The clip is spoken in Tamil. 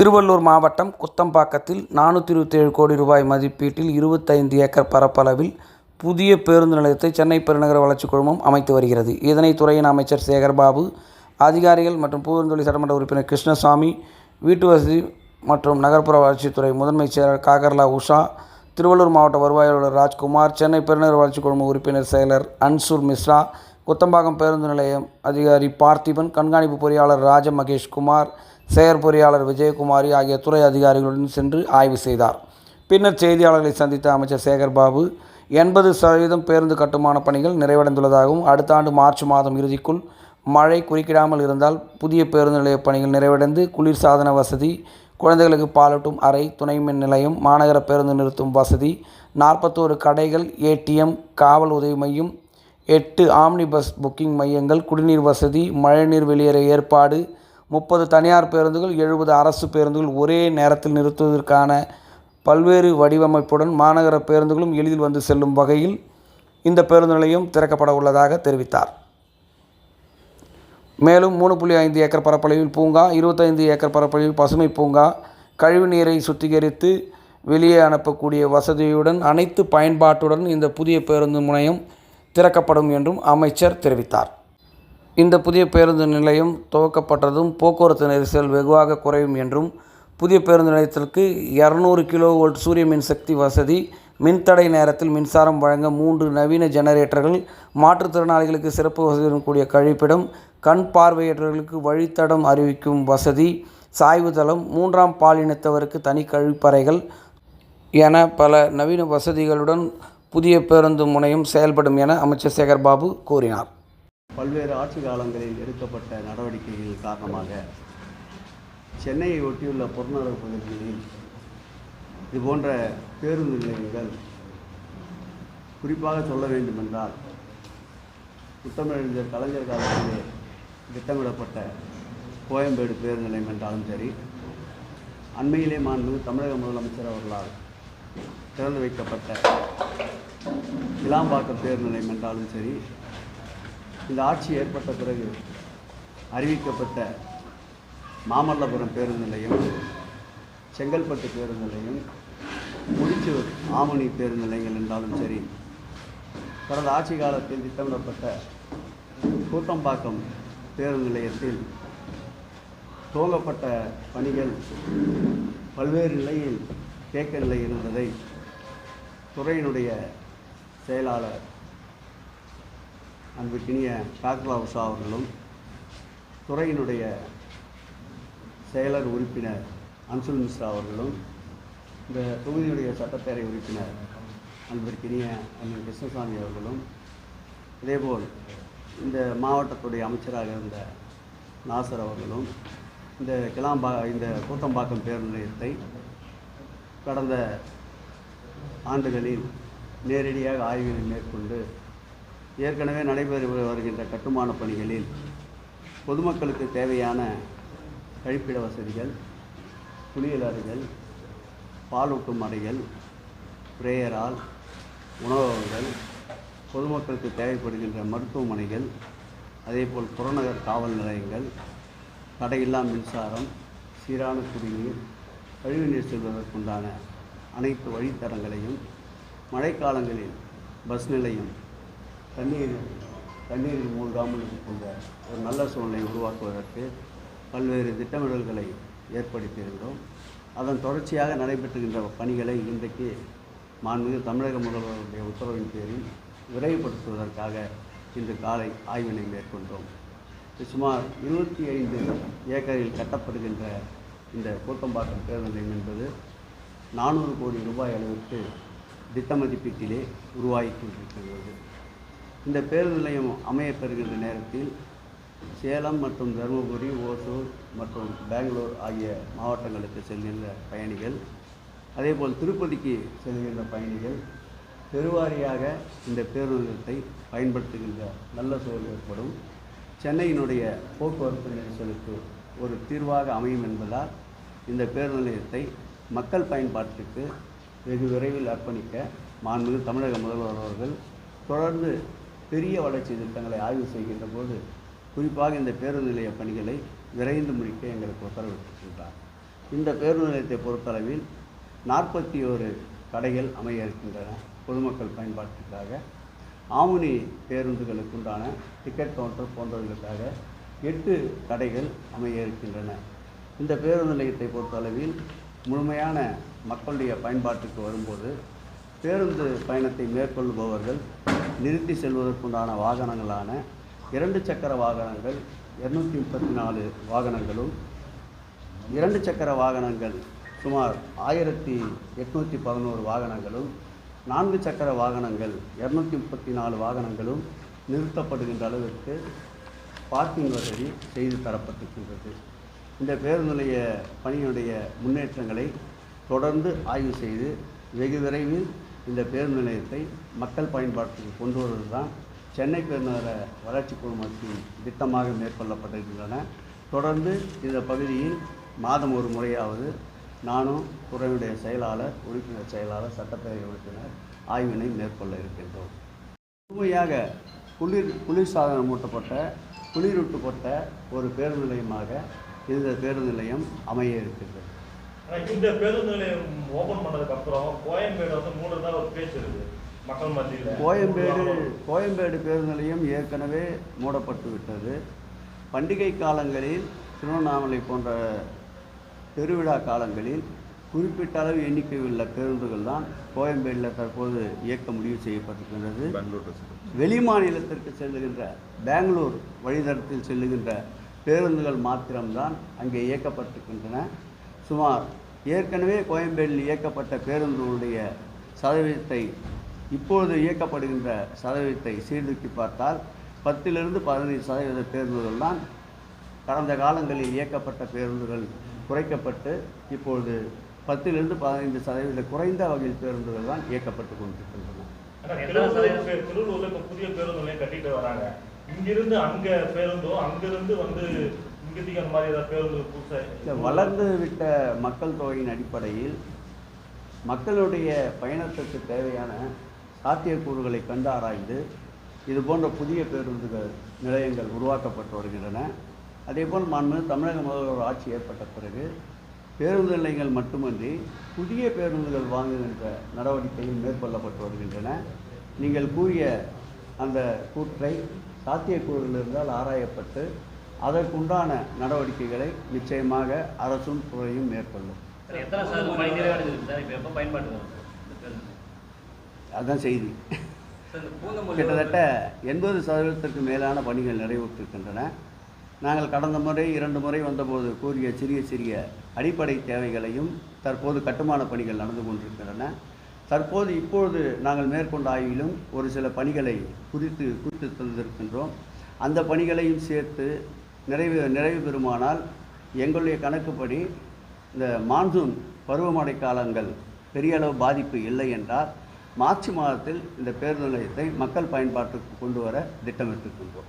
திருவள்ளூர் மாவட்டம் குத்தம்பாக்கத்தில் நானூற்றி இருபத்தேழு கோடி ரூபாய் மதிப்பீட்டில் இருபத்தைந்து ஏக்கர் பரப்பளவில் புதிய பேருந்து நிலையத்தை சென்னை பெருநகர வளர்ச்சிக் குழுமம் அமைத்து வருகிறது. இதனை துறையின் அமைச்சர் சேகர்பாபு அதிகாரிகள் மற்றும் பூந்தொழி சட்டமன்ற உறுப்பினர் கிருஷ்ணசாமி வீட்டுவசதி மற்றும் நகர்ப்புற வளர்ச்சித்துறை முதன்மை செயலர் காகர்லா உஷா திருவள்ளூர் மாவட்ட வருவாய் அலுவலர் ராஜ்குமார் சென்னை பெருநகர வளர்ச்சிக் குழும உறுப்பினர் செயலர் அன்சூர் மிஸ்ரா குத்தம்பாக்கம் பேருந்து நிலையம் அதிகாரி பார்த்திபன் கண்காணிப்பு பொறியாளர் ராஜ மகேஷ்குமார் செயற்பொறியாளர் விஜயகுமாரி ஆகிய துறை அதிகாரிகளுடன் சென்று ஆய்வு செய்தார். பின்னர் செய்தியாளர்களை சந்தித்த அமைச்சர் சேகர்பாபு எண்பது சதவீதம் பேருந்து கட்டுமான பணிகள் நிறைவடைந்துள்ளதாகவும் அடுத்த ஆண்டு மார்ச் மாதம் இறுதிக்குள் மழை குறுக்கிடாமல் இருந்தால் புதிய பேருந்து நிலைய பணிகள் நிறைவடைந்து குளிர்சாதன வசதி குழந்தைகளுக்கு பாலூட்டும் அறை துணை மின் நிலையம் மாநகர பேருந்து நிறுத்தும் வசதி நாற்பத்தோரு கடைகள் ஏடிஎம் காவல் உதவி மையம் எட்டு ஆம்னி பஸ் புக்கிங் மையங்கள் குடிநீர் வசதி மழைநீர் வெளியேற ஏற்பாடு முப்பது தனியார் பேருந்துகள் எழுபது அரசு பேருந்துகள் ஒரே நேரத்தில் நிறுத்துவதற்கான பல்வேறு வடிவமைப்புடன் மாநகர பேருந்துகளும் எளிதில் வந்து செல்லும் வகையில் இந்த பேருந்து நிலையம் திறக்கப்பட உள்ளதாக தெரிவித்தார். மேலும் மூணு புள்ளி ஐந்து ஏக்கர் பரப்பளவில் பூங்கா இருபத்தைந்து ஏக்கர் பரப்பளவில் பசுமை பூங்கா கழிவு நீரை சுத்திகரித்து வெளியே அனுப்பக்கூடிய வசதியுடன் அனைத்து பயன்பாட்டுடன் இந்த புதிய பேருந்து முனையம் திறக்கப்படும் என்றும் அமைச்சர் தெரிவித்தார். இந்த புதிய பேருந்து நிலையம் துவக்கப்பட்டதும் போக்குவரத்து நெரிசல் வெகுவாக குறையும் என்றும் புதிய பேருந்து நிலையத்திற்கு இரநூறு கிலோ வோல்ட் சூரிய மின்சக்தி வசதி மின்தடை நேரத்தில் மின்சாரம் வழங்க மூன்று நவீன ஜெனரேட்டர்கள் மாற்றுத்திறனாளிகளுக்கு சிறப்பு வசதியுடன் கூடிய கழிப்பிடம் கண் பார்வையற்றவர்களுக்கு வழித்தடம் அறிவிக்கும் வசதி சாய்வு தளம் மூன்றாம் பாலினத்தவருக்கு தனி கழிப்பறைகள் என பல நவீன வசதிகளுடன் புதிய பேருந்து முனையம் செயல்படும் என அமைச்சர் சேகர்பாபு கூறினார். பல்வேறு ஆட்சி காலங்களில் எடுக்கப்பட்ட நடவடிக்கைகள் காரணமாக சென்னையை ஒட்டியுள்ள புறநகர் பகுதிகளில் இதுபோன்ற பேருந்து நிலையங்கள் குறிப்பாக சொல்ல வேண்டுமென்றால் முத்தமிழறிஞர் கலைஞர் காலத்திலே திட்டமிடப்பட்ட கோயம்பேடு பேருந்து நிலையம் என்றாலும் சரி அண்மையிலே மாண்பு தமிழக முதலமைச்சர் அவர்களால் திறந்து வைக்கப்பட்ட இளாம்பாக்கம் பேருந்து நிலையம் என்றாலும் சரி இந்த ஆட்சி ஏற்பட்ட பிறகு அறிவிக்கப்பட்ட மாமல்லபுரம் பேருந்து நிலையம் செங்கல்பட்டு பேருந்து நிலையம் முடிச்சூர் ஆமணி பேருந்து நிலையங்கள் என்றாலும் சரி கடந்த ஆட்சி காலத்தில் திட்டமிடப்பட்ட கூட்டம்பாக்கம் பேருந்து நிலையத்தில் துவங்கப்பட்ட பணிகள் பல்வேறு நிலையில் தேக்க நிலை இருந்ததை துறையினுடைய செயலாளர் அன்புக்கினிய காக்லா உஷா அவர்களும் துறையினுடைய செயலர் உறுப்பினர் அன்சுல் மிஸ்ரா அவர்களும் இந்த தொகுதியுடைய சட்டப்பேரவை உறுப்பினர் அன்பிற்கினிய அண்ணன் கிருஷ்ணசாமி அவர்களும் இதேபோல் இந்த மாவட்டத்துடைய அமைச்சராக இருந்த நாசர் அவர்களும் இந்த கிளாம்பா இந்த கூத்தம்பாக்கம் பேருந்து நிலையத்தை கடந்த ஆண்டுகளில் நேரடியாக ஆய்வுகளை மேற்கொண்டு ஏற்கனவே நடைபெற்று வருகின்ற கட்டுமான பணிகளில் பொதுமக்களுக்கு தேவையான கழிப்பிட வசதிகள் குளியலறைகள் பாலூட்டும் அறைகள் பிரேயரால் உணவகங்கள் பொதுமக்களுக்கு தேவைப்படுகின்ற மருத்துவமனைகள் அதேபோல் புறநகர் காவல் நிலையங்கள் தடையில்லா மின்சாரம் சீரான குடிநீர் கழிவுநீர் செல்வதற்குண்டான அனைத்து வழித்தடங்களையும் மழைக்காலங்களில் பஸ் நிலையம் தண்ணீர் தண்ணீரில் மூழ்காமல் இருக்கின்ற ஒரு நல்ல சூழ்நிலை உருவாக்குவதற்கு பல்வேறு திட்டமிடல்களை ஏற்படுத்தியிருந்தோம் அதன் தொடர்ச்சியாக நடைபெற்றுகின்ற பணிகளை இன்றைக்கு மாண்புமிகு தமிழக முதல்வருடைய உத்தரவின் பேரில் விரைவுபடுத்துவதற்காக இன்று காலை ஆய்வினை மேற்கொண்டோம். சுமார் இருபத்தி ஐந்து ஏக்கரில் கட்டப்படுகின்ற இந்த கூத்தம்பாக்கம் பேருந்து நிலையம் என்பது நானூறு கோடி ரூபாய் அளவிற்கு திட்ட மதிப்பீட்டிலே உருவாகி கொண்டிருக்கிறது. இந்த பேருந்து நிலையம் அமையப்பெறுகின்ற நேரத்தில் சேலம் மற்றும் தருமபுரி ஓசூர் மற்றும் பெங்களூர் ஆகிய மாவட்டங்களுக்கு செல்கின்ற பயணிகள் அதேபோல் திருப்பதிக்கு செல்கின்ற பயணிகள் பெருவாரியாக இந்த பேருந்து நிலையத்தை பயன்படுத்துகின்ற நல்ல சூழல் ஏற்படும். சென்னையினுடைய போக்குவரத்து நெரிசலுக்கு ஒரு தீர்வாக அமையும் என்பதால் இந்த பேருந்து நிலையத்தை மக்கள் பயன்பாட்டிற்கு வெகு விரைவில் அர்ப்பணிக்க மாண்புமிகு தமிழக முதல்வர் அவர்கள் தொடர்ந்து பெரிய வளர்ச்சி திட்டங்களை ஆய்வு செய்கின்ற போது குறிப்பாக இந்த பேருந்து நிலைய பணிகளை விரைந்து முடிக்க எங்களுக்கு உத்தரவிட்டிருக்கின்றார் இந்த பேருந்து நிலையத்தை பொறுத்தளவில் நாற்பத்தி ஒரு கடைகள் அமைய இருக்கின்றன பொதுமக்கள் பயன்பாட்டிற்காக. ஆமுனி பேருந்துகளுக்குண்டான டிக்கெட் கவுண்டர் போன்றவர்களுக்காக எட்டு கடைகள் அமைய இருக்கின்றன. இந்த பேருந்து நிலையத்தை பொறுத்தளவில் முழுமையான மக்களுடைய பயன்பாட்டுக்கு வரும்போது பேருந்து பயணத்தை மேற்கொள்பவர்கள் நிறுத்தி செல்வதற்குண்டான வாகனங்களான இரண்டு சக்கர வாகனங்கள் இரநூத்தி முப்பத்தி நாலு வாகனங்களும் இரண்டு சக்கர வாகனங்கள் சுமார் ஆயிரத்தி எட்நூற்றி பதினோரு வாகனங்களும் நான்கு சக்கர வாகனங்கள் இரநூத்தி முப்பத்தி நாலு வாகனங்களும் நிறுத்தப்படுகின்ற அளவிற்கு பார்க்கிங் வசதி செய்து தரப்பட்டிருக்கின்றது. இந்த பேருந்து நிலைய பணியினுடைய முன்னேற்றங்களை தொடர்ந்து ஆய்வு செய்து வெகு விரைவில் இந்த பேருந்து நிலையத்தை மக்கள் பயன்பாட்டுக்கு கொண்டு வருவதுதான் சென்னை பெருநகர வளர்ச்சி குழுமத்தின் திட்டமாக மேற்கொள்ளப்பட்டிருக்கின்றன. தொடர்ந்து இந்த பகுதியில் மாதம் ஒரு முறையாவது நானும் துறையுடைய செயலாளர் உறுப்பினர் செயலாளர் சட்டப்பேரவை உறுப்பினர் ஆய்வினை மேற்கொள்ள இருக்கின்றோம். முழுமையாக குளிர் குளிர்சாதனம் ஊட்டப்பட்ட குளிரூட்டப்பட்ட ஒரு பேருந்து நிலையமாக இந்த பேருந்து நிலையம் அமைய இருக்கின்றது. இந்த பேருந்து நிலையம் ஓபன் பண்ணதுக்கு அப்புறம் கோயம்பேடு வந்து மூடுறதா ஒரு பேச்சு இருக்கு மக்கள் மத்தியில. கோயம்பேடு கோயம்பேடு பேருந்து நிலையம் ஏற்கனவே மூடப்பட்டு விட்டது. பண்டிகை காலங்களில் திருவண்ணாமலை போன்ற பெருவிழா காலங்களில் குறிப்பிட்ட அளவு எண்ணிக்கை உள்ள பேருந்துகள் தான் கோயம்பேடில் தற்போது இயக்க முடிவு செய்யப்பட்டிருக்கின்றது. வெளி மாநிலத்திற்கு செல்லுகின்ற பெங்களூர் வழித்தடத்தில் செல்லுகின்ற பேருந்துகள் மாத்திரம்தான் அங்கே இயக்கப்பட்டிருக்கின்றன. சுமார் ஏற்கனவே கோயம்பேடில் இயக்கப்பட்ட பேருந்துகளுடைய சதவீதத்தை இப்பொழுது இயக்கப்படுகின்ற சதவீதத்தை சீர்தூக்கி பார்த்தால் பத்திலிருந்து பதினைந்து சதவீத பேருந்துகள் தான் கடந்த காலங்களில் இயக்கப்பட்ட பேருந்துகள் குறைக்கப்பட்டு இப்பொழுது பத்திலிருந்து பதினைந்து சதவீத குறைந்த வகையில் பேருந்துகள் தான் இயக்கப்பட்டு கொண்டிருக்கின்றன. ஆனா புதிய பேருந்து கட்டிட்டு வராங்க. இங்கிருந்து அங்க பேருந்தோ அங்கிருந்து வந்து இந்த வளர்ந்து விட்ட மக்கள் தொகையின் அடிப்படையில் மக்களுடைய பயணத்திற்கு தேவையான சாத்தியக்கூறுகளை கண்டு ஆராய்ந்து இது போன்ற புதிய பேருந்துகள் நிலையங்கள் உருவாக்கப்பட்டு வருகின்றன. அதேபோல் மாண்பு தமிழக முதல்வர் ஆட்சி ஏற்பட்ட பிறகு பேருந்து நிலையங்கள் மட்டுமன்றி புதிய பேருந்துகள் வாங்குகின்ற நடவடிக்கையும் மேற்கொள்ளப்பட்டு வருகின்றன. நீங்கள் கூறிய அந்த கூற்றை சாத்தியக்கூறுகள் இருந்தால் ஆராயப்பட்டு அதற்குண்டான நடவடிக்கைகளை நிச்சயமாக அரசும் துறையும் மேற்கொள்ளும்? அதுதான் செய்தி. கிட்டத்தட்ட எண்பது சதவீதத்திற்கு மேலான பணிகள் நிறைவுற்றிருக்கின்றன. நாங்கள் கடந்த முறை இரண்டு முறை வந்தபோது கூறிய சிறிய சிறிய அடிப்படை தேவைகளையும் தற்போது கட்டுமான பணிகள் நடந்து கொண்டிருக்கின்றன. தற்போது இப்பொழுது நாங்கள் மேற்கொண்ட ஆய்விலும் ஒரு சில பணிகளை குறித்து குறித்து தந்திருக்கின்றோம். அந்த பணிகளையும் சேர்த்து நிறைவு நிறைவு பெறுமானால் எங்களுடைய கணக்குப்படி இந்த மான்சூன் பருவமழை காலங்கள் பெரிய அளவு பாதிப்பு இல்லை என்றால் மார்ச் மாதத்தில் இந்த பேருந்து நிலையத்தை மக்கள் பயன்பாட்டுக்கு கொண்டு வர திட்டமிட்டிருக்கின்றோம்.